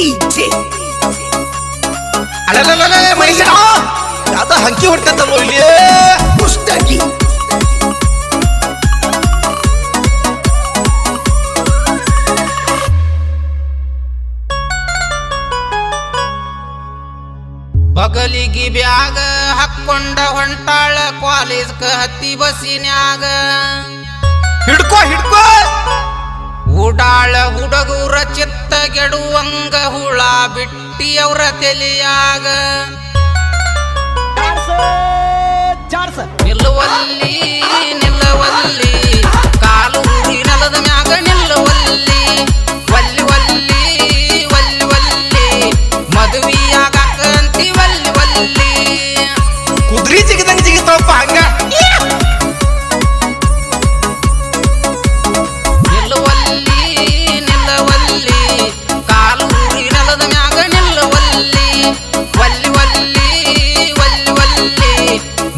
DJ ಅಲ್ಲಲ್ಲ ಮನುಷ್ಯ ಯಾವ್ದ ಹಂಕಿ ಇಲ್ಲಿ? ಪುಸ್ತಕಿ ಬಗಲಿಗಿ ಬ್ಯಾಗ ಹಾಕೊಂಡ ಹೊಂಟಾಳ ಕಾಲೇಜ್ ಹತ್ತಿ ಬಸ್ಸಿನ್ಯಾಗ. ಹಿಡ್ಕೋ ಹಿಡ್ಕೋ! ಉಡಾಳ ಹುಡಗುರ ಚಿತ್ತ ಗೆಡುವಂಗ ಹುಳ ಬಿಟ್ಟಿ ತೆಲಿಯಾಗ. ನಿಲ್ಲುವಲ್ಲಿ ನಿಲ್ಲುವಲ್ಲಿ ಕಾಲು ನೆಲದ ಮ್ಯಾಗ ನಿಲ್ಲುವಲ್ಲಿ.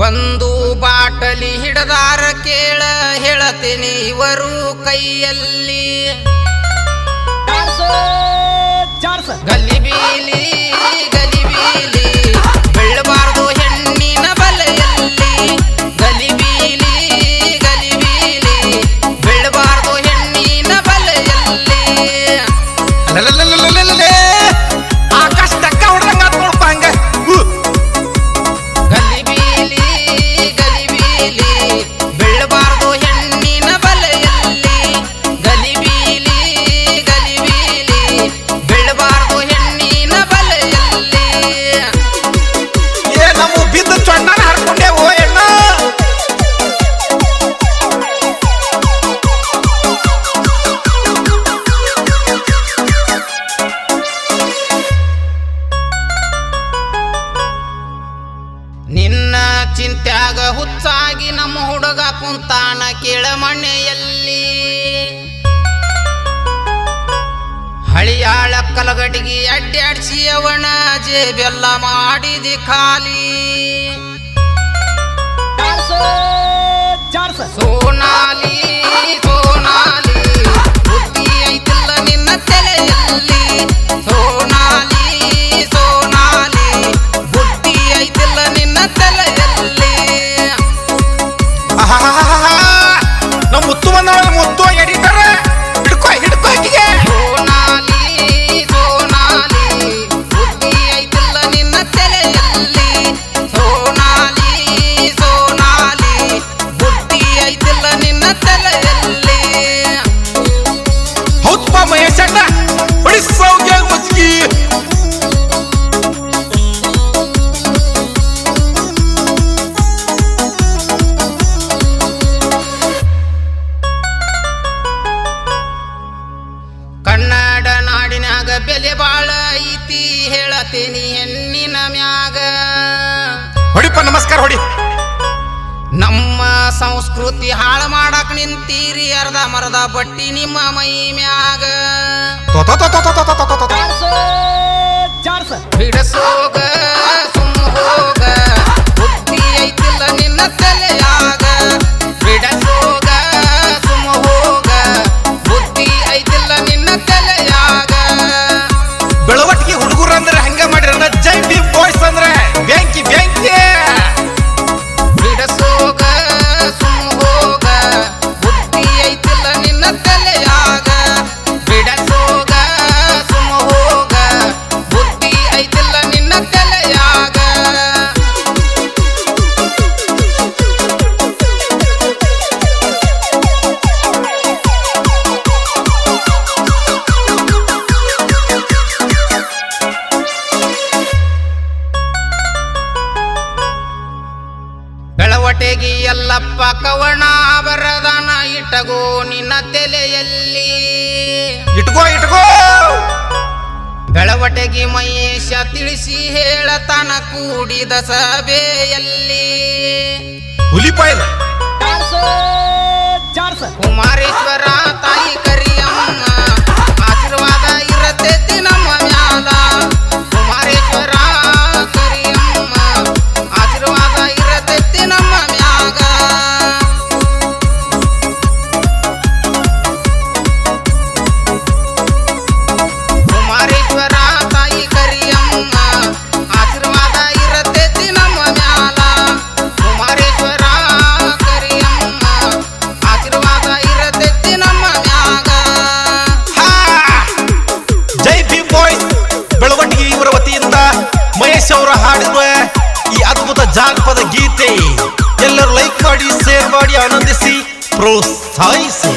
ಬಂದು ಬಾಟಲಿ ಹಿಡದಾರ ಕೇಳ ಹೇಳತೀನಿ ಇವರು ಕೈಯಲ್ಲಿ. ಗಲ್ಲಿ ಗಲಿಬೀಲಿ ಹುಚ್ಚಾಗಿ ನಮ್ಮ ಹುಡುಗ ಕುಂತಾನ ಕೇಳ ಮಣ್ಣೆಯಲ್ಲಿ ಹಳಿಯಾಳ ಕಲಗಟಿಗೆ ಅಡ್ಡಾಡ್ಸಿ ಅವಣ ಜೇಬೆಲ್ಲ ಮಾಡಿದಿ ಖಾಲಿ. ಸೋನಾಲಿ ಸೋನಾಲಿ ಬುದ್ಧಿ ಐತಿಲ್ಲ ನಿನ್ನ ತಲೆಯಲ್ಲಿ ಮ್ಯಾಗ ಬೆಲೆ ಬಾಳ ಐತಿ ಹೇಳತೇನಿ ಹೆಣ್ಣಿನ ಮ್ಯಾಗ. ಹೊಡಿಪ ನಮಸ್ಕಾರ ಹೊಡಿ. ನಮ್ಮ ಸಂಸ್ಕೃತಿ ಹಾಳು ಮಾಡಕ್ ನಿಂತೀರಿ ಅರ್ಧ ಮರದ ಬಟ್ಟಿ ನಿಮ್ಮ ಮೈ ಮ್ಯಾಗ. ಬಿಡಸೋಗ ಬೆಳವಟೆಗಿ ಎಲ್ಲಪ್ಪ ಕವಣ ಬರದನ ಇಟಗೋ ನಿನ್ನ ತಲೆಯಲ್ಲಿ. ಇಟ್ಕೋ ಇಟ್ಕೋ. ಬೆಳವಟೆಗಿ ಬೆಳವಟ್ಗಿ ಮಹೇಶ ತಿಳಿಸಿ ಹೇಳತನ ಕೂಡಿದ ಸಭೆಯಲ್ಲಿ. ಹುಲಿಪಾಯ್ದ ಕುಮಾರೇಶ್ವರ ಮಹೇಶ್ ಅವರ ಹಾಡಿರುವ ಈ ಅದ್ಭುತ ಜಾನಪದ ಗೀತೆ ಎಲ್ಲರೂ ಲೈಕ್ ಮಾಡಿ ಶೇರ್ ಮಾಡಿ ಆನಂದಿಸಿ ಪ್ರೋತ್ಸಾಹಿಸಿ.